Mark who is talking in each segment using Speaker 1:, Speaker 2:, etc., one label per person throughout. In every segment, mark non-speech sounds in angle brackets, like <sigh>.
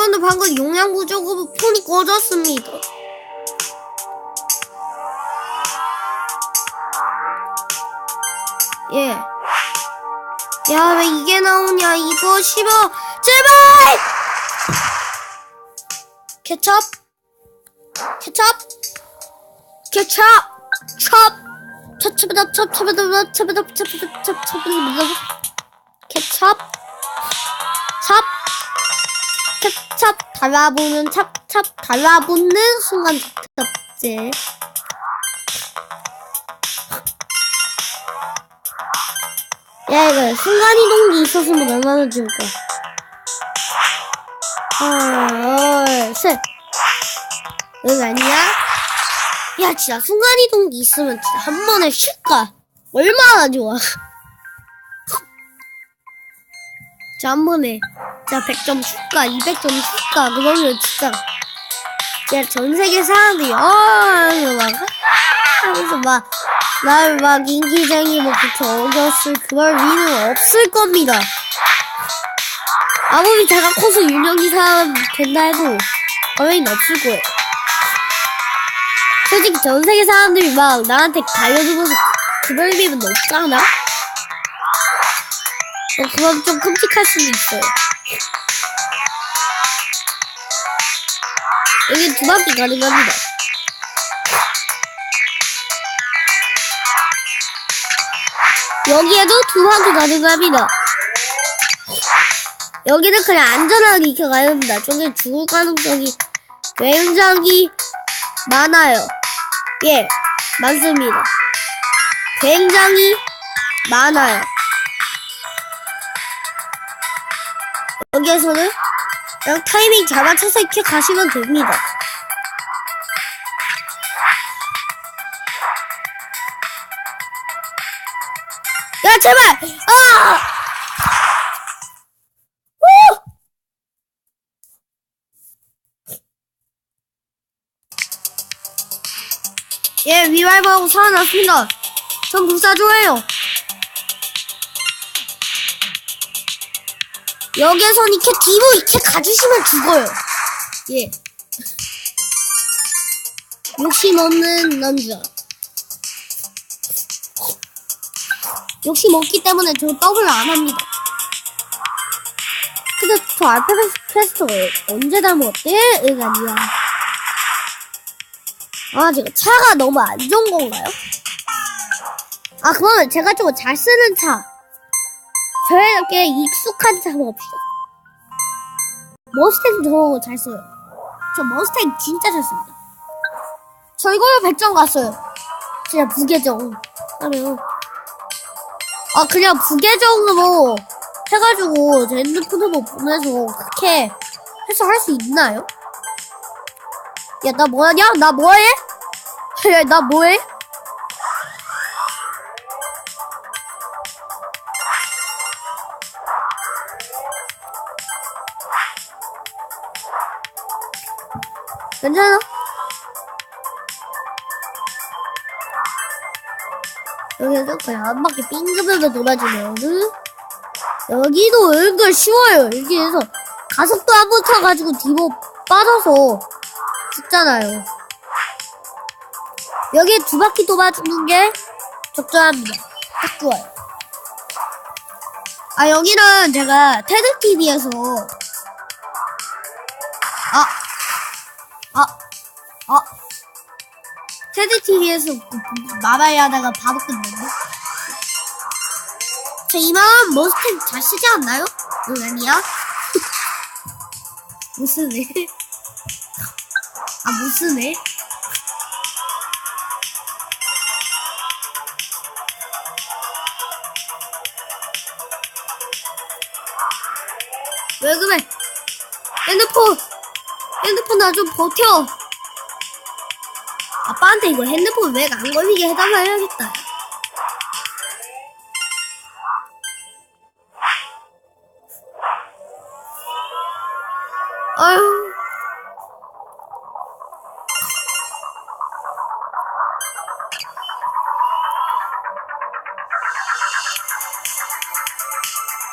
Speaker 1: 여러분들 방금 용량 부족으로 폰이 꺼졌습니다. 예. 야, 왜 이게 나오냐, 이거 싫어. 제발! 케첩? 케첩? 케첩! 첩! 첩첩이다, 첩첩이다, 첩이다, 첩이다, 첩첩이다, 케첩? 찹! 케찹 달라붙는 찹찹 달라붙는 순간 찹찹제 야 이거 순간이동기 있었으면 얼마나 좋을까 하나 둘셋 응 아니야? 야 진짜 순간이동기 있으면 진짜 한 번에 쉴까 얼마나 좋아 자한 번에 자 100점 줄까 200점 줄까 그러면 진짜 진짜 전 세계 사람들이 어 막, 하면서 막 날 막 인기쟁이 뭐 그렇게 어겼을 그럴 리는 없을 겁니다. 아무리 제가 커서 유명인 사람 된다 해도 거의 없을 거예요. 솔직히 전 세계 사람들이 막 나한테 달려들면서 그럴 리는 없잖아? 어, 그건 좀 끔찍할 수도 있어요 여기 두 바퀴 가능합니다. 여기에도 두 바퀴 가능합니다. 여기는 그냥 안전하게 익혀가야 합니다. 저기 죽을 가능성이 굉장히 많아요. 예, 많습니다. 굉장히 많아요. 여기에서는 그냥 타이밍 잘 맞춰서 이렇게 가시면 됩니다. 야 제발! 아! 후! 예, 위발바하고 살아났습니다. 전 불사 좋아해요. 여기에선 이렇게 뒤로 이렇게 가주시면 죽어요. 예. 욕심 없는 남자. 욕심 없기 때문에 저 더블 안 합니다. 근데 저 알파벳 퀘스트 언제 다 먹었대? 응, 아니야. 아, 제가 차가 너무 안 좋은 건가요? 아, 그러면 제가 좀잘 쓰는 차. 저에게 익숙한 봅시다. 머스탱 저 잘 써요. 저 머스탱 진짜 잘 씁니다. 저 이걸로 100점 갔어요. 진짜 부계정 하면. 아, 그냥 부계정으로 해가지고 제 핸드폰으로 보내서 그렇게 해서 할 수 있나요? 야, 나 뭐하냐? 나 뭐해? <laughs> 야, 나 뭐해? 괜찮아? 여기서 그냥 한 바퀴 빙글빙글 돌아주면은 여기도 은근 쉬워요. 여기에서 가속도 한번 타가지고 뒤로 빠져서 죽잖아요. 여기 두 바퀴 돌아주는 게 적절합니다. 딱 좋아요. 아 여기는 제가 테드 TV에서 아. 테드 TV에서 말아야 하다가 바로 끝냈네. 저 이만 머스탱 잘 쓰지 않나요? 응, 아니야? <laughs> 못 쓰네. 아, 못 쓰네. 왜 그래? 핸드폰! 핸드폰 나 좀 버텨! 아빠한테 이거 핸드폰 왜안 걸리게 해달라 해야겠다. 아유.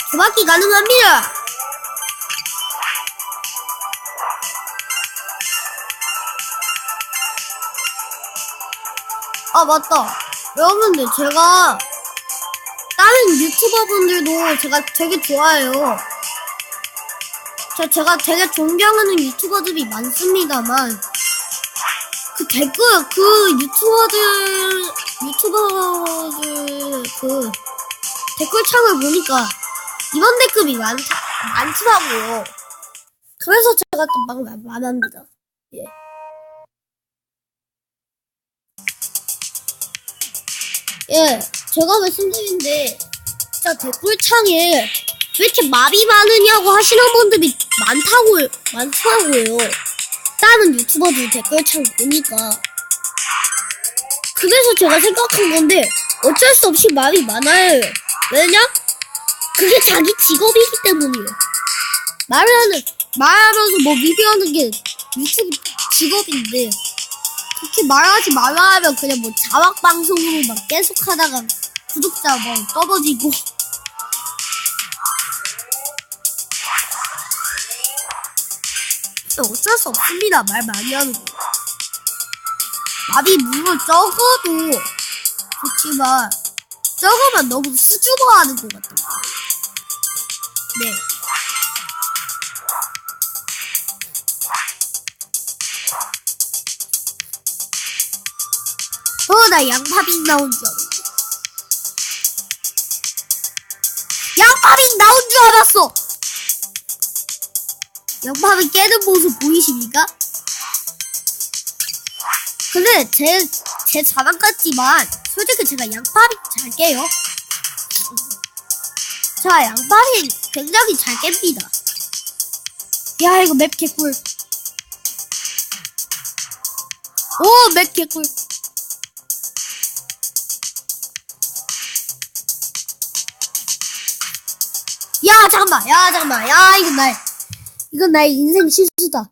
Speaker 1: 두 바퀴 가능합니다. 아, 맞다. 여러분들, 제가, 다른 유튜버 분들도 제가 되게 좋아해요. 제, 제가 되게 존경하는 유튜버들이 많습니다만, 그 댓글, 그 유튜버들, 유튜버들, 그, 댓글창을 보니까, 이런 댓글이 많, 많더라고요. 그래서 제가 또 막 말합니다. 예. 예, 제가 말씀드린데, 진짜 댓글창에 왜 이렇게 말이 많으냐고 하시는 분들이 많다고, 많더라고요. 다른 유튜버들 댓글창 보니까. 그래서 제가 생각한 건데, 어쩔 수 없이 말이 많아요. 왜냐? 그게 자기 직업이기 때문이에요. 말하는, 말하면서 뭐 리뷰하는 게 유튜브 직업인데, 그렇게 말하지 말라 하면 그냥 뭐 자막 방송으로 막 계속 하다가 구독자 뭐 떨어지고. 어쩔 수 없습니다. 말 많이 하는 거. 말이 물론 적어도 좋지만, 적으면 너무 수줍어하는 것 같아요. 네. 어, 나 양파빙 나온 줄 알았어. 양파빙 나온 줄 알았어! 양파빙 깨는 모습 보이십니까? 근데 제, 제 자랑 같지만, 솔직히 제가 양파빙 잘 깨요. 자, 양파빙 굉장히 잘 깹니다. 야, 이거 맵 개꿀. 오, 맵 개꿀. 잠깐만. 야 잠깐만. 야 이건 나의 이건 나의 인생 실수다